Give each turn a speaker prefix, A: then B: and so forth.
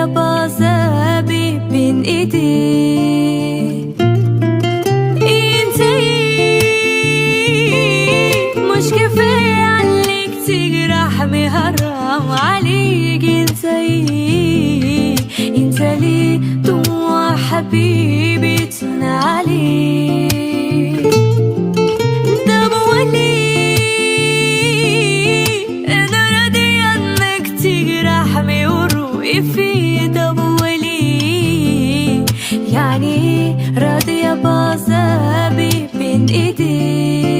A: yabasabi bin idi انتي مش كفاية عليك تجرح مهرم عليك انتي انت ليه طموح حبيبي تنعليك idi